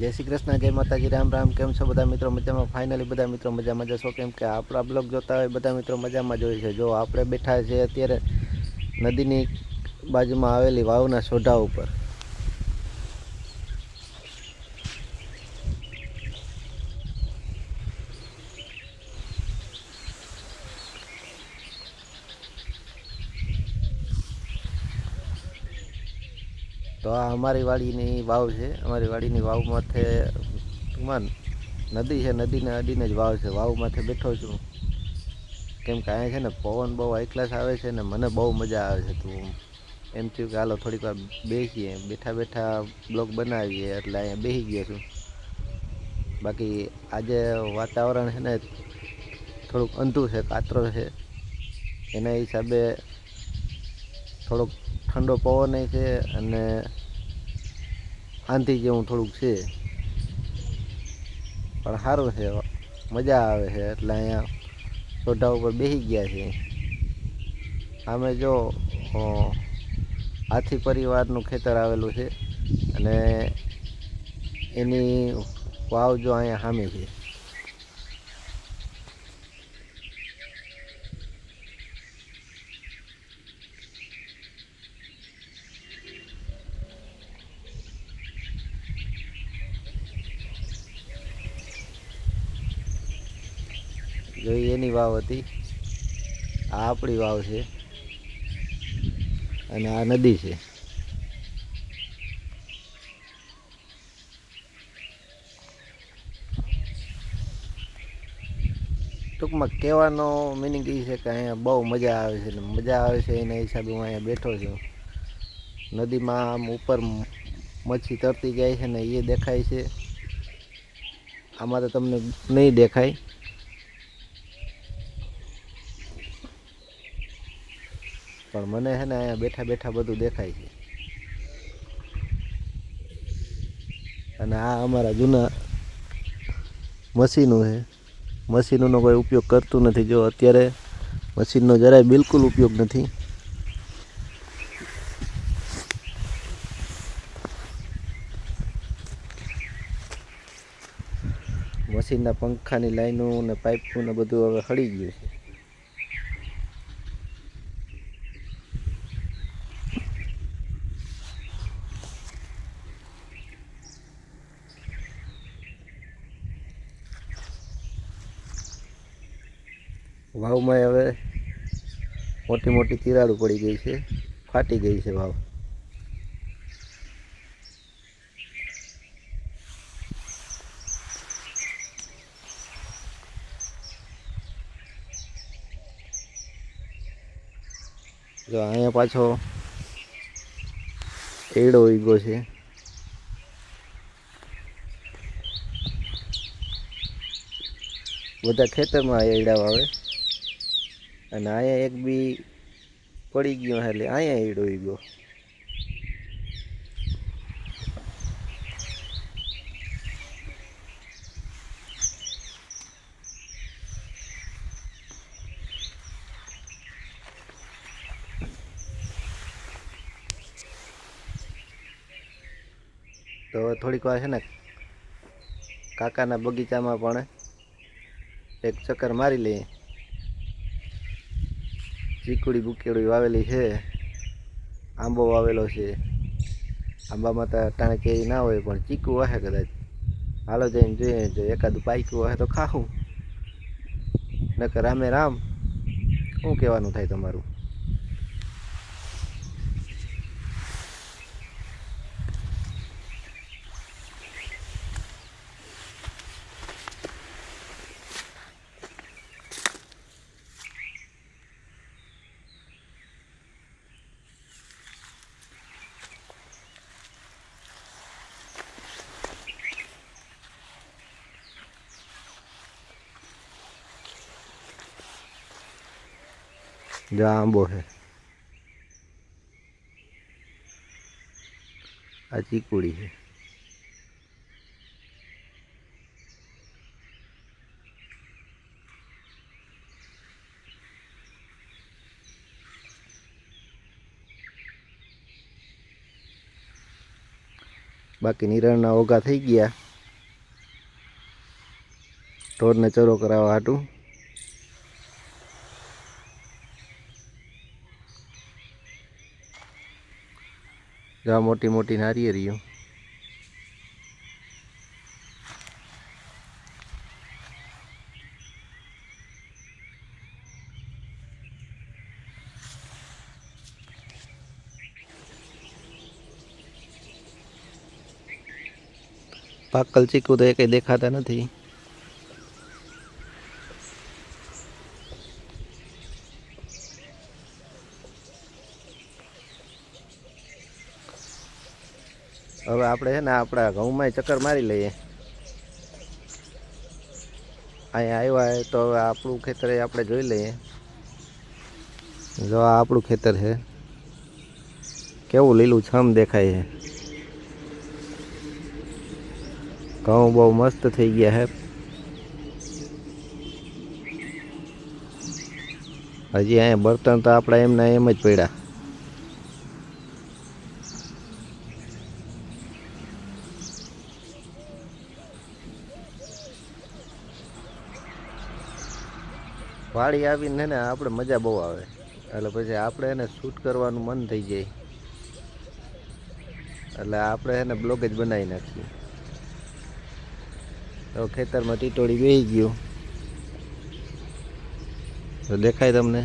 જય શ્રી કૃષ્ણ, જય માતાજી, રામ રામ, કેમ છો બધા મિત્રો મજામાં? ફાઇનલી બધા મિત્રો મજામાં જશો કેમ કે આપણા બ્લોગ જોતા હોય બધા મિત્રો મજામાં જ છે. જો આપણે બેઠા છે અત્યારે નદીની બાજુમાં આવેલી વાવના સોઢા ઉપર. તો આ અમારી વાડીની વાવ છે. અમારી વાડીની વાવ માથે ટૂંકમાં નદી છે. નદીને અડીને જ વાવ છે. વાવ માથે બેઠો છું. કેમ કે અહીંયા છે ને પવન બહુ હાઈ આવે છે ને મને બહુ મજા આવે છે. તું એમ થયું કે હાલો થોડીક વાર બેસીએ. બેઠા બેઠા બ્લોગ બનાવીએ એટલે અહીંયા બેસી ગયો છું. બાકી આજે વાતાવરણ છે ને થોડુંક અંધું છે, કાતરો છે. એના હિસાબે થોડોક ઠંડો પવન છે અને આંધી જેવું થોડુંક છે. પણ સારું છે, મજા આવે છે, એટલે અહીંયા સોઢા ઉપર બેસી ગયા છે. આમે જો હાથી પરિવારનું ખેતર આવેલું છે અને એની વાવ જો અહીંયા સામે છે. જો એની વાવ હતી, આ આપણી વાવ છે અને આ નદી છે. ટૂંકમાં કહેવાનો મિનિંગ એ છે કે અહીંયા બહુ મજા આવે છે ને મજા આવે છે એના હિસાબે હું અહીંયા બેઠો છું. નદીમાં આમ ઉપર મચ્છી તરતી જાય છે ને એ દેખાય છે. આમાં તો તમને નહીં દેખાય. પણ મને છે ને અહીંયા બેઠા બેઠા બધું દેખાય છે. અને આ અમારા જૂના મશીનો છે. મશીનોનો કોઈ ઉપયોગ કરતું નથી. જો અત્યારે મશીનનો જરાય બિલકુલ ઉપયોગ નથી. મશીનના પંખાની લાઈનો ને પાઇપો ને બધું હવે હળી ગયું છે. વાવમાં હવે મોટી મોટી તિરાડું પડી ગઈ છે. ફાટી ગઈ છે વાવ. જો અહીંયા પાછો એડો ઈગો છે. બધા ખેતરમાં એડા આવે અને અહીંયા એક બી પડી ગયો એટલે અહીંયા ઈડો ગયો. તો થોડીક વાર છે ને કાકાના બગીચામાં પણ એક ચક્કર મારી લઈએ. ચીકુડી બુકેડી વાવેલી છે. આંબો વાવેલો છે. આંબામાં તો ટાણે કેરી ના હોય, પણ ચીકુ હશે કદાચ. હાલો જઈને જોઈએ, જો એકાદું પાક્યું હશે તો ખાવું નકર રામે રામ, શું કહેવાનું થાય તમારું? જો આ આંબો છે આ ચીકુડી છે બાકી નિરણના ઓઘા થઈ ગયા ઢોરને ચરો કરાવવા હાટું જા મોટી મોટી નારિયેરીઓ પાકલ ચીકુ તો એકેય દેખાતા નથી હવે આપણે છે ને આપણા ઘઉંમાં ચક્કર મારી લઈએ. અહીંયા આવ્યા તો હવે આપણું ખેતર આપણે જોઈ લઈએ. જો આ આપણું ખેતર છે. કેવું લીલું છમ દેખાય છે. ઘઉં બહુ મસ્ત થઈ ગયા છે. હજી અહીંયા બર્તન તો આપણા એમના એમ જ પડ્યા. વાડી આવીને ને આપણે મજા બહુ આવે. એટલે પછી આપણે એને શૂટ કરવાનું મન થઈ જાય. એટલે આપણે એને બ્લોગ જ બનાવી નાખીએ. તો ખેતરમાં ટીટોળી બેસી ગયું. તો દેખાય તમને?